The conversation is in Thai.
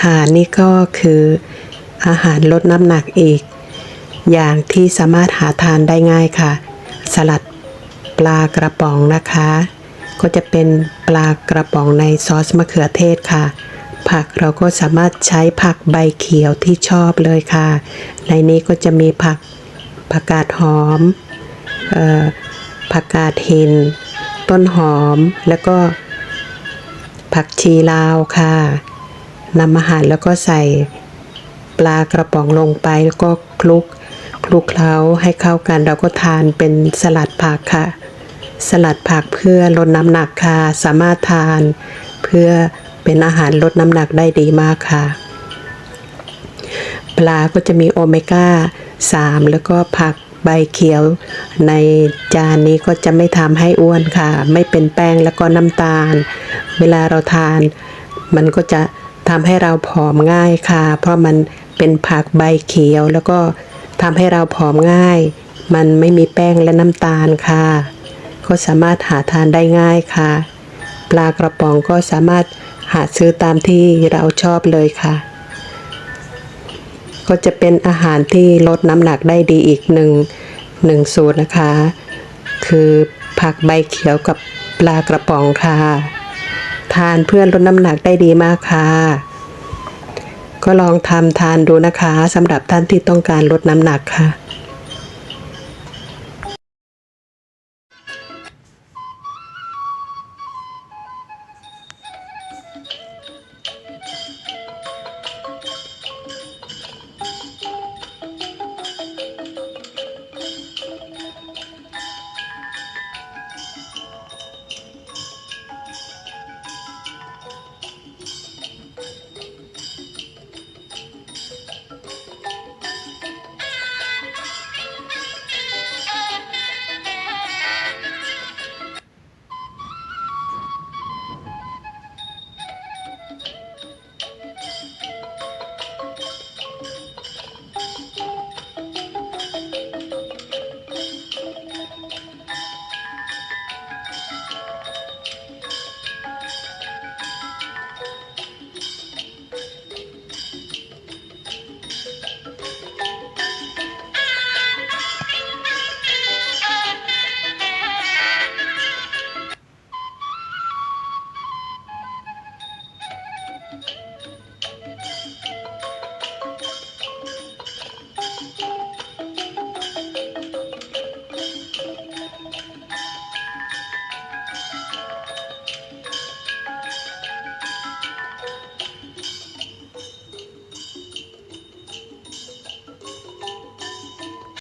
ค่ะนี่ก็คืออาหารลดน้ำหนักอีก อย่างที่สามารถหาทานได้ง่ายค่ะ สลัดปลากระป๋องนะคะ ก็จะเป็นปลากระป๋องในซอสมะเขือเทศค่ะ ผักเราก็สามารถใช้ผักใบเขียวที่ชอบเลยค่ะ ในนี้ก็จะมีผักผักกาดหอมออผักกาดหิน ต้นหอมแล้วก็ผักชีลาวค่ะ นำมาหั่นแล้วก็ใส่ปลากระป๋องลงไปแล้วก็คลุกคลุกเคล้าให้เข้ากันเราก็ทานเป็นสลัดผักค่ะ สลัดผักเพื่อลดน้ำหนักค่ะ สามารถทานเพื่อเป็นอาหารลดน้ำหนักได้ดีมากค่ะ ปลาก็จะมีโอเมก้า 3 แล้วก็ผักใบเขียวในจานนี้ก็จะไม่ทำให้อ้วนค่ะ ไม่เป็นแป้งแล้วก็น้ำตาล เวลาเราทาน มันก็จะ ทำให้เราผอมง่ายค่ะ เพราะมันเป็นผักใบเขียวแล้วก็ทำให้เราผอมง่าย มันไม่มีแป้งและน้ำตาลค่ะ ก็สามารถหาทานได้ง่ายค่ะ ปลากระป๋องก็สามารถหาซื้อตามที่เราชอบเลยค่ะ ก็จะเป็นอาหารที่ลดน้ำหนักได้ดีอีกหนึ่งหนึ่งสูตรนะคะ คือผักใบเขียวกับปลากระป๋องค่ะ ทานเพื่อลดน้ำหนักได้ดีมากค่ะ ก็ลองทำทานดูนะคะสำหรับท่านที่ต้องการลดน้ำหนักค่ะ